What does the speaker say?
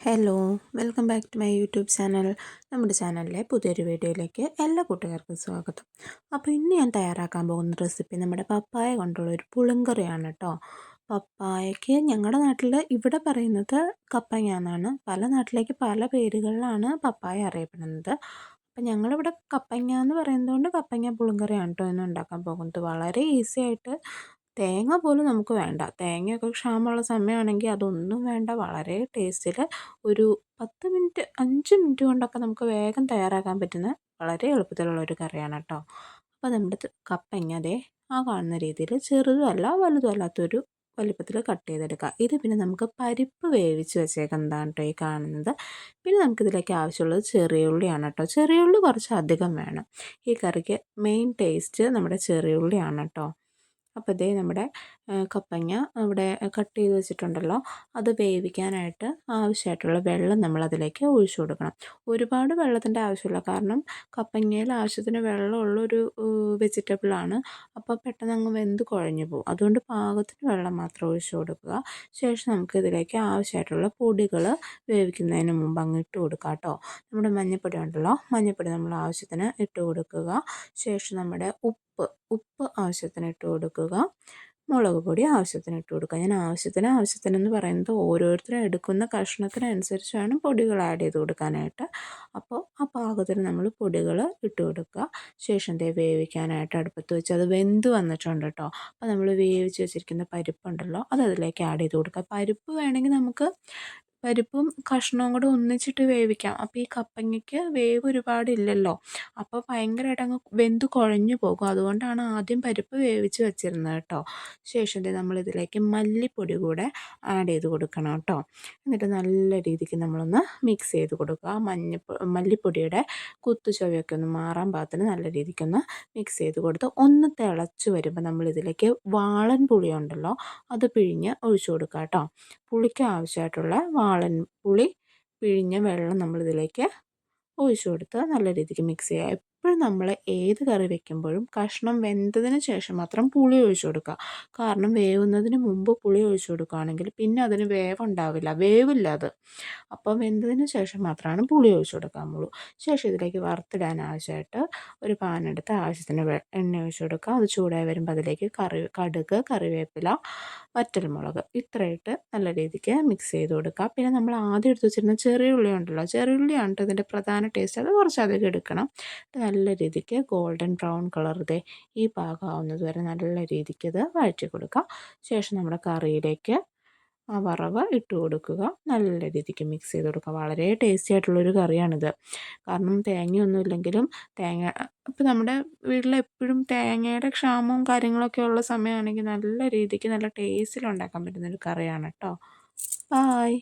Hello welcome back to my YouTube channel. നമ്മുടെ ചാനലിലെ പുതിയൊരു വീഡിയോയിലേക്ക് എല്ലാ കൂട്ടുകാർക്കും സ്വാഗതം. അപ്പോൾ ഇന്ന് ഞാൻ തയ്യാറാക്കാൻ പോകുന്ന റെസിപ്പി നമ്മുടെ പപ്പായ കൊണ്ടുള്ള ഒരു പുളിങ്കറിയാണ് കേട്ടോ പപ്പായയ്ക്ക് ഞങ്ങളുടെ നാട്ടിൽ ഇവിടെ പറയുന്നത് കപ്പങ്ങ എന്നാണ് പല നാട്ടിലേക്ക് പല പേരുകളിലാണ് പപ്പായ അറിയപ്പെടുന്നത്. അപ്പം ഞങ്ങളിവിടെ കപ്പങ്ങ എന്ന് പറയുന്നതുകൊണ്ട് കപ്പങ്ങ പുളിങ്കറിയാണ് കേട്ടോ ഇന്ന് ഉണ്ടാക്കാൻ പോകുന്നത്. വളരെ ഈസി ആയിട്ട് തേങ്ങ പോലും നമുക്ക് വേണ്ട. തേങ്ങയൊക്കെ ക്ഷാമമുള്ള സമയമാണെങ്കിൽ അതൊന്നും വേണ്ട. വളരെ ടേസ്റ്റിൽ ഒരു പത്ത് മിനിറ്റ് അഞ്ച് മിനിറ്റ് കൊണ്ടൊക്കെ നമുക്ക് വേഗം തയ്യാറാക്കാൻ പറ്റുന്ന വളരെ എളുപ്പത്തിലുള്ള ഒരു കറിയാണ് കേട്ടോ. അപ്പോൾ നമ്മുടെ കപ്പങ്ങ അതേ ആ കാണുന്ന രീതിയിൽ ചെറുതുമല്ല വലുതും അല്ലാത്തൊരു വലിപ്പത്തിൽ കട്ട് ചെയ്തെടുക്കുക ഇത് പിന്നെ നമുക്ക് പരിപ്പ് വേവിച്ച് വെച്ചേക്കുന്നതാണ് കേട്ടോ ഈ കാണുന്നത്. പിന്നെ നമുക്കിതിലേക്ക് ആവശ്യമുള്ളത് ചെറിയ ഉള്ളിയാണ് കേട്ടോ. ചെറിയ ഉള്ളി കുറച്ച് അധികം വേണം. ഈ കറിക്ക് മെയിൻ ടേസ്റ്റ് നമ്മുടെ ചെറിയ ഉള്ളിയാണ് കേട്ടോ. അപ്പോൾ ഇതേ നമ്മുടെ കപ്പങ്ങ അവിടെ കട്ട് ചെയ്ത് വെച്ചിട്ടുണ്ടല്ലോ. അത് വേവിക്കാനായിട്ട് ആവശ്യമായിട്ടുള്ള വെള്ളം നമ്മൾ അതിലേക്ക് ഒഴിച്ചു കൊടുക്കണം. ഒരുപാട് വെള്ളത്തിന്റെ ആവശ്യമില്ല. കാരണം കപ്പങ്ങയിൽ ആവശ്യത്തിന് വെള്ളമുള്ളൊരു വെജിറ്റബിളാണ് അപ്പോൾ പെട്ടെന്ന് അങ്ങ് വെന്ത് കുഴഞ്ഞു പോകും. അതുകൊണ്ട് പാകത്തിന് വെള്ളം മാത്രം ഒഴിച്ചു കൊടുക്കുക. ശേഷം നമുക്ക് ഇതിലേക്ക് ആവശ്യമായിട്ടുള്ള പൊടികൾ വേവിക്കുന്നതിന് മുമ്പ് അങ്ങ് ഇട്ട് കൊടുക്കുക കേട്ടോ. നമ്മുടെ മഞ്ഞൾപ്പൊടി ഉണ്ടല്ലോ. മഞ്ഞൾപ്പൊടി നമ്മൾ ആവശ്യത്തിന് ഇട്ട് കൊടുക്കുക. ശേഷം നമ്മുടെ ഉപ്പ് ഉപ്പ് ഉപ്പ് ആവശ്യത്തിന് ഇട്ട് കൊടുക്കുക. മുളക് പൊടി ആവശ്യത്തിന് ഇട്ട് കൊടുക്കുക. ഞാൻ ആവശ്യത്തിന് ആവശ്യത്തിനെന്ന് പറയുന്നത് ഓരോരുത്തരും എടുക്കുന്ന കഷ്ണത്തിനനുസരിച്ച് വേണം പൊടികൾ ആഡ് ചെയ്ത് കൊടുക്കാനായിട്ട്. അപ്പോൾ ആ പാകത്തിന് നമ്മൾ പൊടികൾ ഇട്ട് കൊടുക്കുക. ശേഷം ദേ വേവിക്കാനായിട്ട് അടുപ്പത്ത് വെച്ച് അത് വെന്ത് വന്നിട്ടുണ്ട് കേട്ടോ. അപ്പോൾ നമ്മൾ വേവിച്ച് വെച്ചിരിക്കുന്ന പരിപ്പുണ്ടല്ലോ അത് അതിലേക്ക് ആഡ് ചെയ്ത് കൊടുക്കുക. പരിപ്പ് വേണമെങ്കിൽ നമുക്ക് പരിപ്പും കഷ്ണവും കൂടെ ഒന്നിച്ചിട്ട് വേവിക്കാം. അപ്പോൾ ഈ കപ്പങ്ങയ്ക്ക് വേവ് ഒരുപാടില്ലല്ലോ അപ്പോൾ ഭയങ്കരമായിട്ട് അങ്ങ് വെന്ത് കുഴഞ്ഞു പോകും. അതുകൊണ്ടാണ് ആദ്യം പരിപ്പ് വേവിച്ച് വെച്ചിരുന്നത് കേട്ടോ. ശേഷം നമ്മളിതിലേക്ക് മല്ലിപ്പൊടി കൂടെ ആഡ് ചെയ്ത് കൊടുക്കണം കേട്ടോ. എന്നിട്ട് നല്ല രീതിക്ക് നമ്മളൊന്ന് മിക്സ് ചെയ്ത് കൊടുക്കുക. മഞ്ഞപ്പൊ മല്ലിപ്പൊടിയുടെ കുത്തു ചൊവയൊക്കെ ഒന്ന് മാറാൻ പാകത്തിന് നല്ല രീതിക്കൊന്ന് മിക്സ് ചെയ്ത് കൊടുത്ത് ഒന്ന് തിളച്ച് വരുമ്പോൾ നമ്മളിതിലേക്ക് വാളൻ പുളിയുണ്ടല്ലോ അത് പിഴിഞ്ഞ് ഒഴിച്ചു കൊടുക്കുക കേട്ടോ. പുളിക്ക് ആവശ്യമായിട്ടുള്ള പുളി പിഴിഞ്ഞ വെള്ളം നമ്മളിതിലേക്ക് ഒഴിച്ചു കൊടുത്ത് നല്ല രീതിക്ക് മിക്സ് ചെയ്യുക എപ്പോഴും നമ്മൾ ഏത് കറി വെക്കുമ്പോഴും കഷ്ണം വെന്തതിന് ശേഷം മാത്രം പുളി ഒഴിച്ചു കൊടുക്കുക. കാരണം വേവുന്നതിന് മുമ്പ് പുളി ഒഴിച്ചു കൊടുക്കുകയാണെങ്കിൽ പിന്നെ അതിന് വേവുണ്ടാവില്ല. വേവില്ല അത്. അപ്പം വെന്തതിന് ശേഷം മാത്രമാണ് പുളി ഒഴിച്ചു കൊടുക്കാമുള്ളൂ ശേഷം ഇതിലേക്ക് വറുത്തിടാൻ ആവശ്യമായിട്ട് ഒരു പാനെടുത്ത് ആവശ്യത്തിന് എണ്ണ ഒഴിച്ചു കൊടുക്കുക. അത് ചൂടായി വരുമ്പോൾ അതിലേക്ക് കറി കടുക് കറിവേപ്പില വറ്റൽമുളക് ഇത്രയിട്ട് നല്ല രീതിക്ക് മിക്സ് ചെയ്ത് കൊടുക്കുക. പിന്നെ നമ്മൾ ആദ്യം എടുത്ത് വെച്ചിരുന്ന ചെറിയ ഉള്ളി ഉണ്ടല്ലോ. ചെറിയ ഉള്ളിയാണ് ഇതിന്റെ പ്രധാന ടേസ്റ്റ്. അത് കുറച്ച് അധികം എടുക്കണം. നല്ല രീതിക്ക് ഗോൾഡൻ ബ്രൗൺ കളർ ഇതേ ഈ പാകമാവുന്നത് വരെ നല്ല രീതിക്ക് ഇത് വഴറ്റി കൊടുക്കുക ശേഷം നമ്മുടെ കറിയിലേക്ക് ആ വറവ് ഇട്ട് കൊടുക്കുക. നല്ല രീതിക്ക് മിക്സ് ചെയ്ത് കൊടുക്കുക. വളരെ ടേസ്റ്റി ആയിട്ടുള്ളൊരു കറിയാണിത്. കാരണം തേങ്ങയൊന്നും ഇല്ലെങ്കിലും തേങ്ങ ഇപ്പം നമ്മുടെ വീട്ടിൽ എപ്പോഴും തേങ്ങയുടെ ക്ഷാമവും കാര്യങ്ങളൊക്കെ ഉള്ള സമയമാണെങ്കിൽ നല്ല രീതിക്ക് നല്ല ടേസ്റ്റിൽ ഉണ്ടാക്കാൻ പറ്റുന്നൊരു കറിയാണ് കേട്ടോ ബായ്